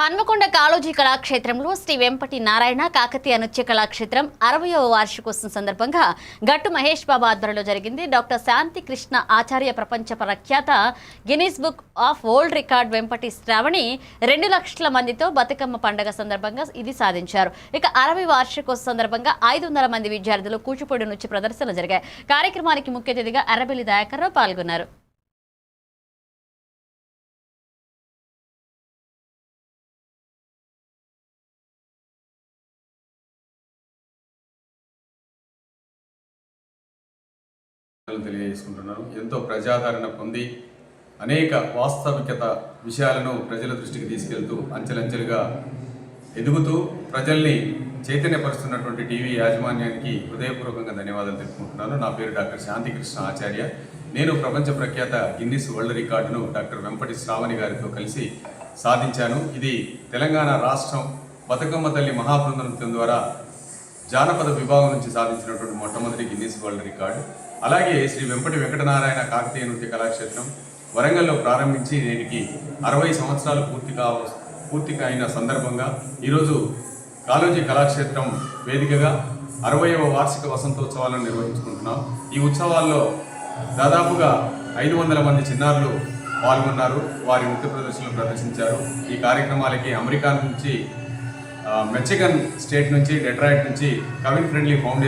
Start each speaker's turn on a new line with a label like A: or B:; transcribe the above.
A: హన్మకొండ కాళోజీ కళాక్షేత్రంలో శ్రీ వెంపటి నారాయణ కాకతీయ నృత్య కళాక్షేత్రం అరవయవ వార్షికోత్సవం సందర్భంగా గట్టు మహేష్ బాబు ఆధ్వర్యంలో జరిగింది. డాక్టర్ శాంతి కృష్ణ ఆచార్య ప్రపంచ ప్రఖ్యాత Guinness book of world record Vempati Sravani రెండు లక్షల మందితో బతుకమ్మ పండుగ సందర్భంగా ఇది సాధించారు. ఇక అరవై వార్షికోత్సవం సందర్భంగా ఐదు వందల మంది విద్యార్థులు కూచిపూడి నృత్య ప్రదర్శనలు జరిగాయి. కార్యక్రమానికి ముఖ్య అతిథిగా అరబెల్లి దయాకర్రావు పాల్గొన్నారు.
B: తెలియజేసుకుంటున్నాను. ఎంతో ప్రజాదరణ పొంది అనేక వాస్తవికత విషయాలను ప్రజల దృష్టికి తీసుకెళ్తూ అంచెలంచెలుగా ఎదుగుతూ ప్రజల్ని చైతన్యపరుస్తున్నటువంటి టీవీ యాజమాన్యానికి హృదయపూర్వకంగా ధన్యవాదాలు తెలుపుకుంటున్నాను. నా పేరు డాక్టర్ శాంతికృష్ణ ఆచార్య. నేను ప్రపంచ ప్రఖ్యాత గిన్నిస్ వరల్డ్ రికార్డును డాక్టర్ వెంపటి శ్రావణి గారితో కలిసి సాధించాను. ఇది తెలంగాణ రాష్ట్రం బతుకమ్మ తల్లి మహాబృందం ద్వారా జానపద విభాగం నుంచి సాధించినటువంటి మొట్టమొదటి గిన్నీస్ వరల్డ్ రికార్డు. అలాగే శ్రీ వెంపటి వెంకటనారాయణ కాకతీయ నృత్య కళాక్షేత్రం వరంగల్లో ప్రారంభించి నేటికి అరవై సంవత్సరాలు పూర్తి కా పూర్తి అయిన సందర్భంగా ఈరోజు కాళోజీ కళాక్షేత్రం వేదికగా అరవైవ వార్షిక వసంతోత్సవాలను నిర్వహించుకుంటున్నాం. ఈ ఉత్సవాల్లో దాదాపుగా ఐదు వందల మంది చిన్నారులు పాల్గొన్నారు. వారి నృత్య ప్రదర్శనలు ప్రదర్శించారు. ఈ కార్యక్రమాలకి అమెరికా నుంచి మెక్సికన్ స్టేట్ నుంచి డెట్రాయిట్ నుంచి కవిన్ ఫ్రెండ్లీ ఫౌండేషన్